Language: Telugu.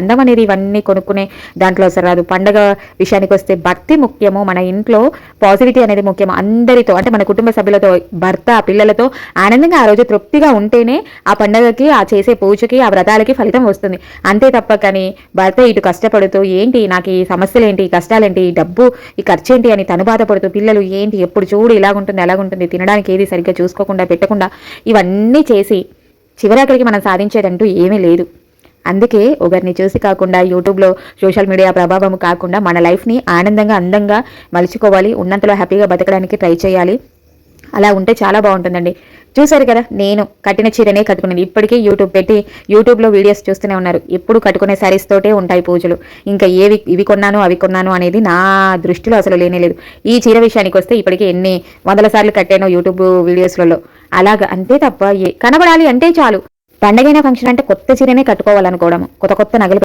అందం అనేది ఇవన్నీ కొనుక్కునే దాంట్లో అసలు రాదు. పండగ విషయానికి వస్తే భక్తి ముఖ్యము. మన ఇంట్లో పాజిటివిటీ అనేది ముఖ్యం అందరితో అంటే మన కుటుంబ సభ్యులతో భర్త పిల్లలతో ఆనందంగా ఆ రోజు తృప్తిగా ఉంటేనే ఆ పండగకి ఆ చేసే పూజకి ఆ వ్రతాలకి ఫలితం వస్తుంది. అంతే తప్ప కానీ భర్త ఇటు కష్టపడుతూ ఏంటి నాకు ఈ సమస్యలు ఏంటి ఈ కష్టాలేంటి? ఈ డబ్బు ఈ ఖర్చు ఏంటి? అని తను బాధపడుతూ పిల్లలు ఏంటి? ఎప్పుడు చూడు ఇలాగుంటుంది అలాగుంటుంది. తినడానికి ఏది సరిగ్గా చూసుకోకుండా పెట్టకుండా ఇవన్నీ చేసి చివరాఖరికి మనం సాధించేదంటూ ఏమీ లేదు. అందుకే ఒకరిని చూసి కాకుండా యూట్యూబ్లో సోషల్ మీడియా ప్రభావం కాకుండా మన లైఫ్ని ఆనందంగా అందంగా మలుచుకోవాలి ఉన్నంతలో హ్యాపీగా బతకడానికి ట్రై చేయాలి. అలా ఉంటే చాలా బాగుంటుందండి. చూసారు కదా నేను కట్టిన చీరనే కట్టుకునేది ఇప్పటికే యూట్యూబ్ పెట్టి యూట్యూబ్లో వీడియోస్ చూస్తూనే ఉన్నారు. ఎప్పుడు కట్టుకునే శారీస్ తోటే ఉంటాయి పూజలు. ఇంకా ఏవి ఇవి కొన్నాను అవి కొన్నాను అనేది నా దృష్టిలో అసలు లేనే లేదు. ఈ చీర విషయానికి వస్తే ఇప్పటికే ఎన్ని వందల సార్లు కట్టాను యూట్యూబ్ వీడియోస్లలో అలాగా అంతే తప్ప ఏ కనబడాలి అంటే చాలు. పండగైన ఫంక్షన్ అంటే కొత్త చీరనే కట్టుకోవాలనుకోవడం కొత్త కొత్త నగలు